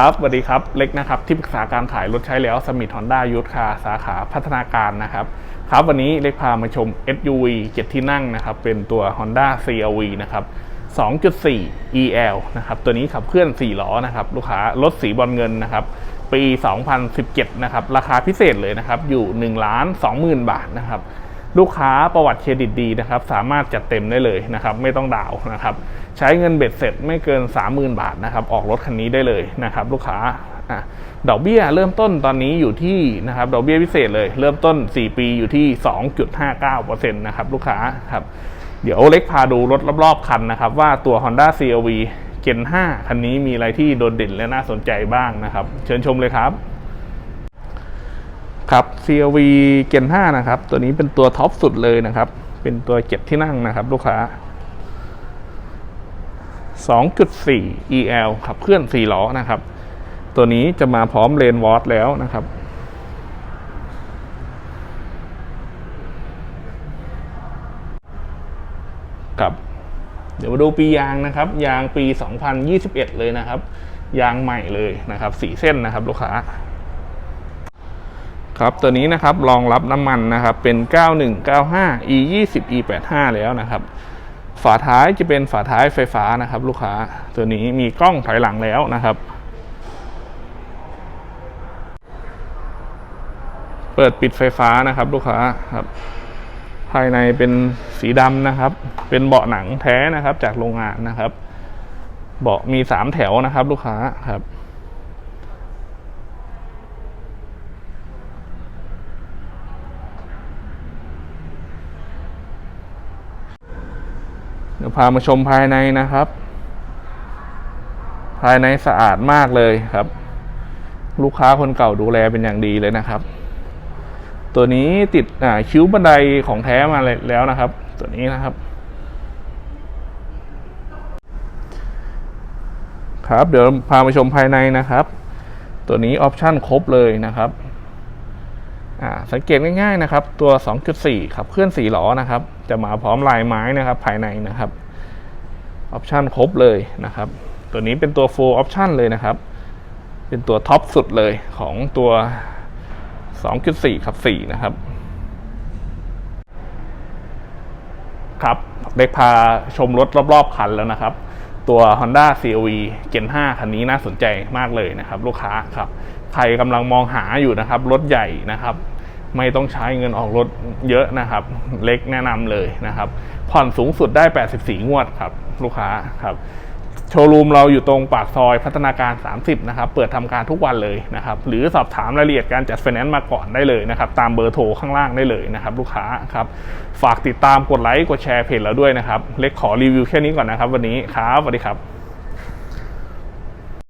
ครับสวัสดีครับ เล็กนะครับ ที่ปรึกษาการขายรถใช้แล้วสมิธฮอนด้ายูทคาสาขาพัฒนาการนะครับ ครับวันนี้เล็กพามาชม SUV 7 ที่นั่งนะครับ เป็นตัว Honda CRV นะครับ 2.4 EL นะครับ ตัวนี้ขับเคลื่อน 4 ล้อนะครับ ลูกค้ารถสีบอลเงินนะครับ ปี 2017 นะครับ ราคาพิเศษเลยนะครับ อยู่1ล้าน20,000 บาทนะครับ ลูกค้าประวัติเครดิตดีนะครับ สามารถจัดเต็มได้เลยนะครับ ไม่ต้องดาวนะครับ ใช้เงินเบ็ดเสร็จไม่เกิน 30,000 บาทนะครับ ออกรถคันนี้ได้เลยนะครับ ลูกค้าดอกเบี้ยเริ่มต้นตอนนี้อยู่ที่นะครับดอกเบี้ยพิเศษเลย เริ่มต้น 4 ปีอยู่ที่ 2.59%นะครับลูกค้าครับเดี๋ยวเล็กพาดูรถรอบๆคันนะครับ ว่าตัว Honda CRV Gen 5 คันนี้มีอะไรที่โดดเด่นและน่าสนใจบ้างนะครับ เชิญชมเลยครับ ครับ CRV Gen 5นะครับ ตัวนี้เป็นตัวท็อปสุดเลยนะครับ เป็นตัวเจ็ดที่นั่งนะครับลูกค้า 2.4 EL ขับเคลื่อน 4 ล้อนะครับ ตัวนี้จะมาพร้อมเลนวอร์แล้วนะครับกับเดี๋ยวมาดูปียางนะครับ ยางปี 2021 เลยนะครับ ยางใหม่เลยนะครับสีเส้นนะครับ ลูกค้า ครับตัวนี้นะครับรองรับน้ำมันนะครับเป็น 9195 e 20 e 85แล้วนะครับ ฝาท้ายจะเป็นฝาท้ายไฟฟ้านะครับ ลูกค้าตัวนี้มีกล้องถอยหลังแล้วนะครับเปิดปิดไฟฟ้านะครับ ลูกค้าครับ ภายในเป็นสีดำนะครับ เป็นเบาะหนังแท้นะครับ จากโรงงานนะครับ เบาะมีสามแถวนะครับ ลูกค้าครับ เดี๋ยวพามาชมภายในนะครับ ภายในสะอาดมากเลยครับ ลูกค้าคนเก่าดูแลเป็นอย่างดีเลยนะครับ ตัวนี้ติดคิ้วบันไดของแท้มาแล้วนะครับ ตัวนี้นะครับครับเดี๋ยวพามาชมภายในนะครับ ตัวนี้ออปชั่นครบเลยนะครับ สังเกตง่ายๆนะครับ ตัว 2.4ขับเคลื่อน4ล้อนะครับ จะมาพร้อมลายไม้นะครับ ภายในนะครับออปชันครบเลยนะครับ ตัวนี้เป็นตัว full option เลยนะครับ เป็นตัวท็อปสุดเลยของตัว 2.4ขับ4นะครับครับเล็กพาชมรถรอบๆคันแล้วนะครับ ตัว Honda CRV Gen 5 คันนี้น่าสนใจมากเลยนะครับ ลูกค้าครับ ใครกำลังมองหาอยู่นะครับ รถใหญ่นะครับ ไม่ต้องใช้เงินออกรถเยอะนะครับ เล็กแนะนำเลยนะครับ ผ่อนสูงสุดได้ 84 งวดครับ ลูกค้าครับโชว์รูมเราอยู่ตรงปากซอยพัฒนาการ 30 นะครับ เปิดทำการทุกวันเลยนะครับ หรือสอบถามรายละเอียดการจัดไฟแนนซ์มาก่อนได้เลยนะครับ ตามเบอร์โทรข้างล่างได้เลยนะครับ ลูกค้าครับ ฝากติดตามกดไลค์กดแชร์เพจเราด้วยนะครับ เล็กขอรีวิวแค่นี้ก่อนนะครับ วันนี้ครับสวัสดีครับ